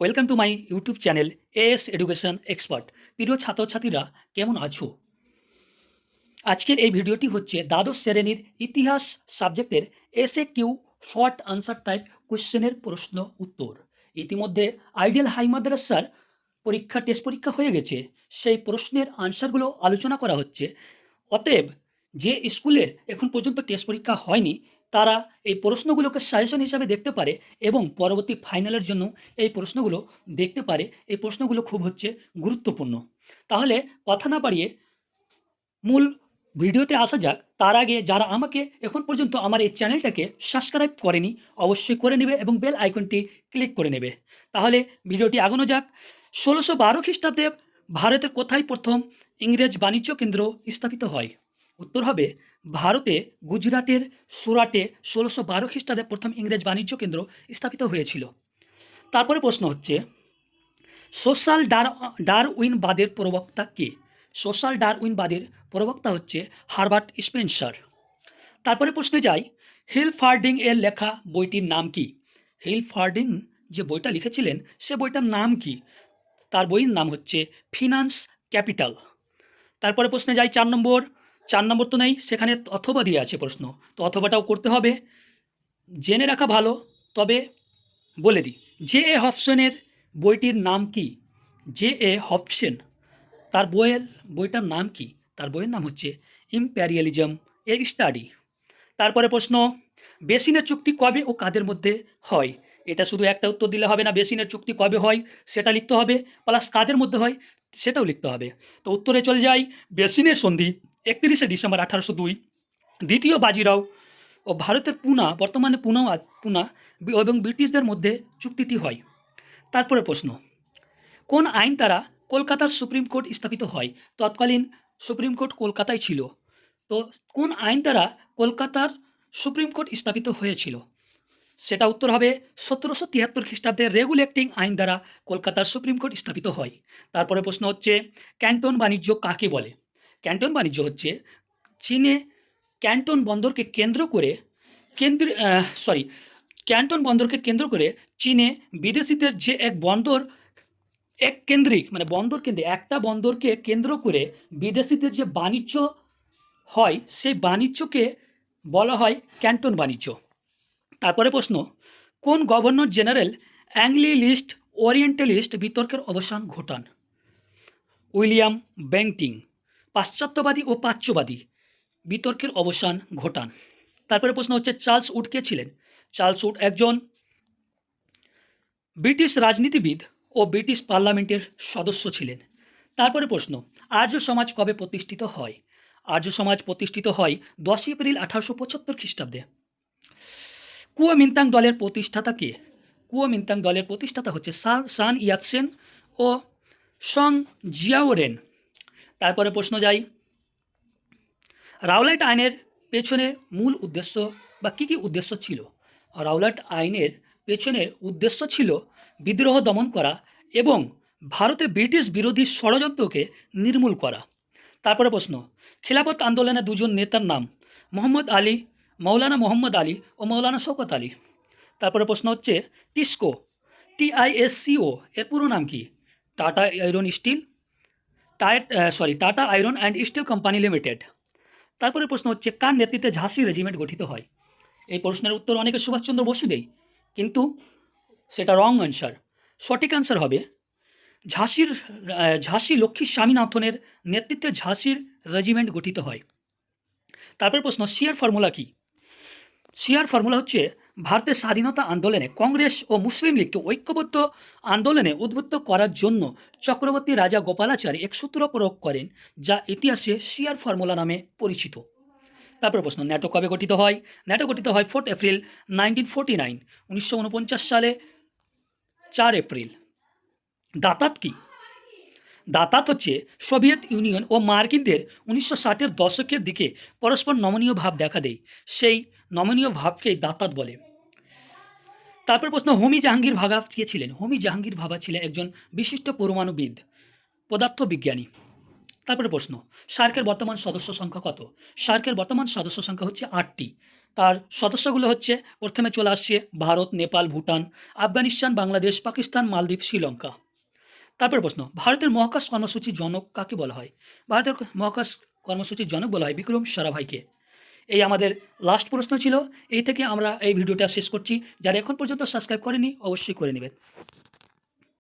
Welcome to my YouTube channel AS education expert প্রিয় ছাত্রছাত্রীরা, কেমন আছো? আজকের এই ভিডিওটি হচ্ছে দ্বাদশ শ্রেণির ইতিহাস সাবজেক্টের SA Q short answer type কোশ্চেনের প্রশ্ন উত্তর। ইতিমধ্যে আইডিয়াল হাই মাদ্রাসার পরীক্ষা, টেস্ট পরীক্ষা হয়ে গেছে। সেই প্রশ্নের আনসারগুলো আলোচনা করা হচ্ছে। অতএব, যে স্কুলের এখন পর্যন্ত টেস্ট পরীক্ষা হয়নি তারা এই প্রশ্নগুলোকে সাজেশন হিসাবে দেখতে পারে এবং পরবর্তী ফাইনালের জন্য এই প্রশ্নগুলো দেখতে পারে। এই প্রশ্নগুলো খুব হচ্ছে গুরুত্বপূর্ণ। তাহলে কথা না বাড়িয়ে মূল ভিডিওতে আসা যাক। তার আগে যারা আমাকে এখন পর্যন্ত আমার এই চ্যানেলটাকে সাবস্ক্রাইব করেনি, অবশ্যই করে নেবে এবং বেল আইকনটি ক্লিক করে নেবে। তাহলে ভিডিওটি আগানো যাক। ষোলোশো বারো খ্রিস্টাব্দে ভারতের কোথায় প্রথম ইংরেজ বাণিজ্য কেন্দ্র স্থাপিত হয়? উত্তর হবে, ভারতে গুজরাটের সুরাটে ষোলোশো বারো খ্রিস্টাব্দে প্রথম ইংরেজ বাণিজ্য কেন্দ্র স্থাপিত হয়েছিল। তারপরে প্রশ্ন হচ্ছে, সোশ্যাল ডার ডার ডারউইনবাদের প্রবক্তা কে? সোশ্যাল ডারউইনবাদের প্রবক্তা হচ্ছে হারবার্ট স্পেন্সার। তারপরে প্রশ্নে যাই হিল ফার্ডিং এর লেখা বইটির নাম কি? হিল ফার্ডিং যে বইটা লিখেছিলেন, সে বইটার নাম কি? তার বইয়ের নাম হচ্ছে ফিনান্স ক্যাপিটাল। তারপরে প্রশ্নে যাই, চার নম্বর চার নম্বর তো নেই, সেখানে অথবা দিয়ে আছে প্রশ্ন। তো অথবাটাও করতে হবে। জেনে রাখা ভালো, তবে বলে দিই জে এ হফসেনের বইটির নাম কি? জে এ হফসেন, তার বইয়ের, বইটার নাম কি? তার বইয়ের নাম হচ্ছে ইম্প্যারিয়ালিজম এ স্টাডি। তারপরে প্রশ্ন, বেসিনের চুক্তি কবে ও কাদের মধ্যে হয়? এটা শুধু একটা উত্তর দিলে হবে না, বেসিনের চুক্তি কবে হয়, সেটা লিখতে হবে, প্লাস কাদের মধ্যে হয়, সেটাও লিখতে হবে। তো উত্তরে চলে যাই, বেসিনের সন্ধি একত্রিশে ডিসেম্বর আঠারোশো দুই, দ্বিতীয় বাজিরাও ও ভারতের পুনা, বর্তমানে পুনাও পুনা এবং ব্রিটিশদের মধ্যে চুক্তিটি হয়। তারপরে প্রশ্ন, কোন আইন দ্বারা কলকাতার সুপ্রিম কোর্ট স্থাপিত হয়? তৎকালীন সুপ্রিম কোর্ট কলকাতায় ছিল। তো কোন আইন দ্বারা কলকাতার সুপ্রিম কোর্ট স্থাপিত হয়েছিল? সেটা উত্তর হবে সতেরোশো তিয়াত্তর খ্রিস্টাব্দে রেগুলেটিং আইন দ্বারা কলকাতার সুপ্রিম কোর্ট স্থাপিত হয়। তারপরে প্রশ্ন হচ্ছে, ক্যান্টন বাণিজ্য কাকে বলে? ক্যান্টন বাণিজ্য হচ্ছে চীনে ক্যান্টন বন্দরকে কেন্দ্র করে কেন্দ্র সরি ক্যান্টন বন্দরকে কেন্দ্র করে চীনে বিদেশিদের যে এক বন্দর, এক কেন্দ্রিক মানে বন্দর কেন্দ্রে একটা বন্দরকে কেন্দ্র করে বিদেশিদের যে বাণিজ্য হয়, সেই বাণিজ্যকে বলা হয় ক্যান্টন বাণিজ্য। তারপরে প্রশ্ন, কোন governor general Anglicist orientalist বিতর্কের অবসান ঘটান? উইলিয়াম ব্যাংটিং পাশ্চাত্যবাদী ও প্রাচ্যবাদী বিতর্কের অবসান ঘটান। তারপরে প্রশ্ন হচ্ছে, চার্লস উড কে ছিলেন? চার্লস উড একজন ব্রিটিশ রাজনীতিবিদ ও ব্রিটিশ পার্লামেন্টের সদস্য ছিলেন। তারপরে প্রশ্ন, আর্য সমাজ কবে প্রতিষ্ঠিত হয়? আর্য সমাজ প্রতিষ্ঠিত হয় দশই এপ্রিল আঠারোশো পঁচাত্তর খ্রিস্টাব্দে। কুয়া মিন্তাং দলের প্রতিষ্ঠাতা কে? কুয়া মিন্তাং দলের প্রতিষ্ঠাতা হচ্ছে সান সান ইয়াতসেন ও সং জিয়াওরেন তারপরে প্রশ্ন যাই। রাওলাইট আইনের পেছনে মূল উদ্দেশ্য বা কী কী উদ্দেশ্য ছিল? রাওলাট আইনের পেছনের উদ্দেশ্য ছিল বিদ্রোহ দমন করা এবং ভারতে ব্রিটিশ বিরোধী ষড়যন্ত্রকে নির্মূল করা। তারপরে প্রশ্ন, খেলাফত আন্দোলনের দুজন নেতার নাম মোহাম্মদ আলী মৌলানা মোহাম্মদ আলী ও মৌলানা শওকত আলী। তারপরে প্রশ্ন হচ্ছে, টিস্কো, টিআইএসসিও, এর পুরো নাম কি? Tata Iron Steel sorry Tata Iron and Steel Company Limited তারপরে প্রশ্ন হচ্ছে, কার নেতৃত্বে ঝাঁসি রেজিমেন্ট গঠিত হয়? এই প্রশ্নের উত্তর অনেকে সুভাষচন্দ্র বসু দেয়, কিন্তু সেটা রং অ্যান্সার সঠিক অ্যান্সার হবে, ঝাঁসির ঝাঁসি লক্ষ্মী স্বামীনাথনের নেতৃত্বে ঝাঁসির রেজিমেন্ট গঠিত হয়। তারপরে প্রশ্ন শিয়ার ফর্মুলা কি? শিয়ার ফর্মুলা হচ্ছে ভারতের স্বাধীনতা আন্দোলনে কংগ্রেস ও মুসলিম লীগকে ঐক্যবদ্ধ আন্দোলনে উদ্বুদ্ধ করার জন্য চক্রবর্তী রাজা গোপালাচারী এক সূত্র প্রয়োগ করেন, যা ইতিহাসে শিয়ার ফর্মুলা নামে পরিচিত। তারপর প্রশ্ন, ন্যাটো কবে গঠিত হয়? ন্যাটো গঠিত হয় fourth April nineteen forty nine, উনিশশো উনপঞ্চাশ সালে চার এপ্রিল। দাতাত কি? দাতাত হচ্ছে সোভিয়েত ইউনিয়ন ও মার্কিনদের উনিশশো ষাটের দশকের দিকে পরস্পর নমনীয় ভাব দেখা দেয়। সেই নমনীয় ভাবকেই দাতাত বলে। তারপর প্রশ্ন, হোমি জাহাঙ্গীর ভাগা কে ছিলেন? হোমি জাহাঙ্গীর ভাবা ছিলেন একজন বিশিষ্ট পরমাণুবিদ পদার্থ বিজ্ঞানী তারপরে প্রশ্ন, সার্কের বর্তমান সদস্য সংখ্যা কত? সার্কের বর্তমান সদস্য সংখ্যা হচ্ছে আটটি। তার সদস্যগুলো হচ্ছে, প্রথমে চলে আসছে ভারত, নেপাল, ভুটান, আফগানিস্তান, বাংলাদেশ, পাকিস্তান, মালদ্বীপ, শ্রীলঙ্কা। তারপর প্রশ্ন, ভারতের মহাকাশ কর্মসূচির জনক কাকে বলা হয়? ভারতের মহাকাশ কর্মসূচির জনক বলা হয় বিক্রম সারাভাইকে। এই আমাদের লাস্ট প্রশ্ন ছিল। এই থেকে আমরা এই ভিডিওটা শেষ করছি। যারা এখন পর্যন্ত সাবস্ক্রাইব করেনি, অবশ্যই করে নেবেন।